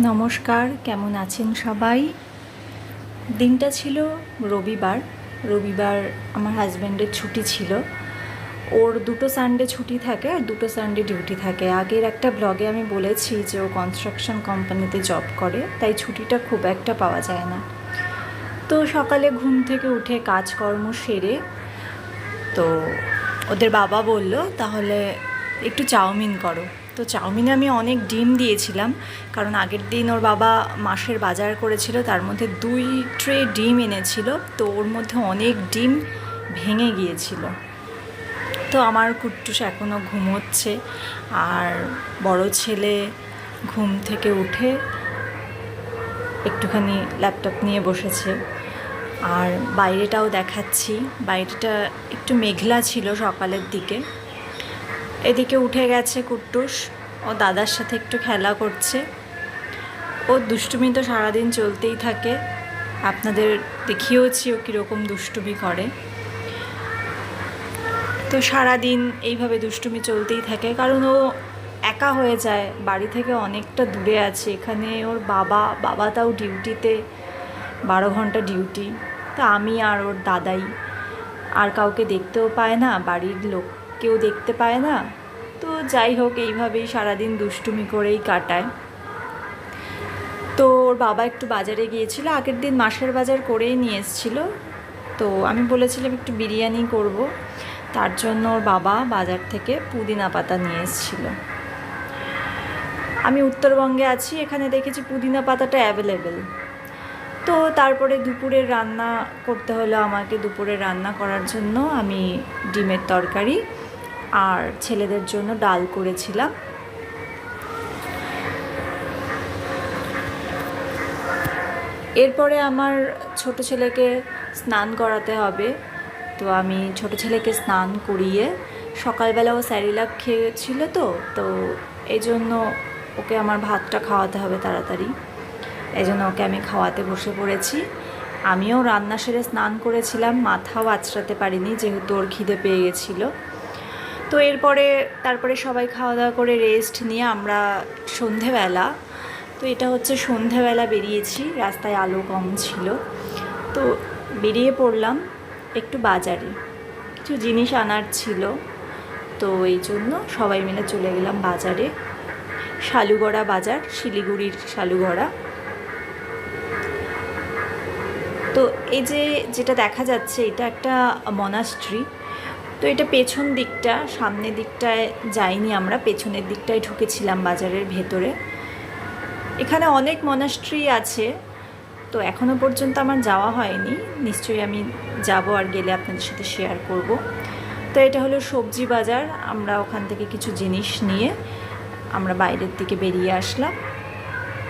নমস্কার, কেমন আছেন সবাই? দিনটা ছিল রবিবার। রবিবার আমার হাজব্যান্ডের ছুটি ছিল। ওর দুটো সানডে ছুটি থাকে আর দুটো সানডে ডিউটি থাকে। আগের একটা ব্লগে আমি বলেছি যে ও কনস্ট্রাকশন কোম্পানিতে জব করে, তাই ছুটিটা খুব একটা পাওয়া যায় না। তো সকালে ঘুম থেকে উঠে কাজকর্ম সেরে, তো ওদের বাবা বলল, তাহলে একটু চাউমিন করো। তো চাউমিনে আমি অনেক ডিম দিয়েছিলাম, কারণ আগের দিন ওর বাবা মাসের বাজার করেছিল, তার মধ্যে দুই ট্রে ডিম এনেছিল, তো ওর মধ্যে অনেক ডিম ভেঙে গিয়েছিল। তো আমার কুট্টুস এখনও ঘুমোচ্ছে, আর বড় ছেলে ঘুম থেকে উঠে একটুখানি ল্যাপটপ নিয়ে বসেছে। আর বাইরেটাও দেখাচ্ছি, বাইরেটা একটু মেঘলা ছিল সকালের দিকে। এদিকে উঠে গেছে কুট্টুস। ও দাদার সাথে একটু খেলা করছে। ও দুষ্টুমি তো সারাদিন চলতেই থাকে। আপনাদের দেখিয়েওছি ও কীরকম দুষ্টুমি করে। তো সারাদিন এইভাবে দুষ্টুমি চলতেই থাকে। কারণ ও একা হয়ে যায়, বাড়ি থেকে অনেকটা দূরে আছে। এখানে ওর বাবা বাবা তাও ডিউটিতে বারো ঘণ্টা ডিউটি। তা আমি আর ওর দাদাই আর কাউকে দেখতেও পায় না, বাড়ির লোক কেউ দেখতে পায় না। তো যাই হোক, এইভাবেই সারাদিন দুষ্টুমি করেই কাটায়। তো ওর বাবা একটু বাজারে গিয়েছিল, আগের দিন মাসের বাজার করেই নিয়ে এসেছিল। তো আমি বলেছিলাম একটু বিরিয়ানি করব, তার জন্য ওর বাবা বাজার থেকে পুদিনা পাতা নিয়ে এসেছিল। আমি উত্তরবঙ্গে আছি, এখানে দেখেছি পুদিনা পাতাটা অ্যাভেলেবেল তো তারপরে দুপুরের রান্না করতে হলো আমাকে, দুপুরের রান্না করার জন্য আমি ডিমের তরকারি আর ছেলেদের জন্য ডাল করেছিলাম। এরপরে আমার ছোট ছেলেকে স্নান করাতে হবে। তো আমি ছোট ছেলেকে স্নান করিয়ে সকালবেলা ও স্যারিলাক খেয়েছিল তো তো এই জন্য ওকে আমার ভাতটা খাওয়াতে হবে তাড়াতাড়ি। এই জন্য ওকে আমি খাওয়াতে বসে পড়েছি। আমিও রান্না সেরে স্নান করেছিলাম, মাথাও আঁচড়াতে পারিনি যেহেতু ওর খিদে পেয়ে গেছিল। তো এরপরে তারপরে সবাই খাওয়া দাওয়া করে রেস্ট নিয়ে আমরা সন্ধেবেলা, তো এটা হচ্ছে সন্ধেবেলা বেরিয়েছি, রাস্তায় আলো কম ছিল। তো বেরিয়ে পড়লাম একটু বাজারে, কিছু জিনিস আনার ছিল। তো এই জন্য সবাই মিলে চলে গেলাম বাজারে, শালুগড়া বাজার, শিলিগুড়ির শালুগড়া। তো এই যে যেটা দেখা যাচ্ছে, এটা একটা মনাস্ট্রি তো এটা পেছন দিকটা, সামনের দিকটায় যাইনি আমরা, পেছনের দিকটায় ঢুকেছিলাম বাজারের ভেতরে। এখানে অনেক মনাস্ট্রি আছে, তো এখনও পর্যন্ত আমার যাওয়া হয়নি। নিশ্চয়ই আমি যাব আর গেলে আপনাদের সাথে শেয়ার করব। তো এটা হলো সবজি বাজার, আমরা ওখান থেকে কিছু জিনিস নিয়ে আমরা বাইরের দিকে বেরিয়ে আসলাম।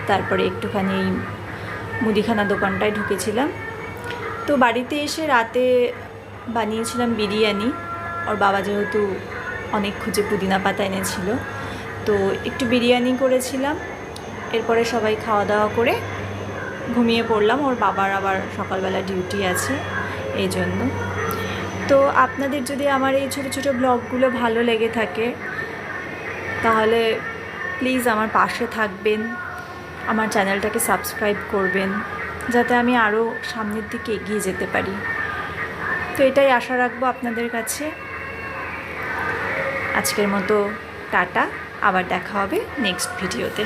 তারপরে একটুখানি এই মুদিখানা দোকানটায় ঢুকেছিলাম। তো বাড়িতে এসে রাতে বানিয়েছিলাম বিরিয়ানি। ওর বাবা যেহেতু অনেক খুঁজে পুদিনা পাতা এনেছিল, তো একটু বিরিয়ানি করেছিলাম, এরপরে সবাই খাওয়া দাওয়া করে ঘুমিয়ে পড়লাম, ওর বাবার আবার সকালবেলা ডিউটি আছে এই জন্য। তো আপনাদের যদি আমার এই ছোটো ছোটো ব্লগগুলো ভালো লেগে থাকে, তাহলে প্লিজ আমার পাশে থাকবেন, আমার চ্যানেলটাকে সাবস্ক্রাইব করবেন, যাতে আমি আরও সামনের দিকে এগিয়ে যেতে পারি। তো এটাই আশা রাখব আপনাদের কাছে। আজকের মতো টাটা আবার দেখা হবে নেক্সট ভিডিওতে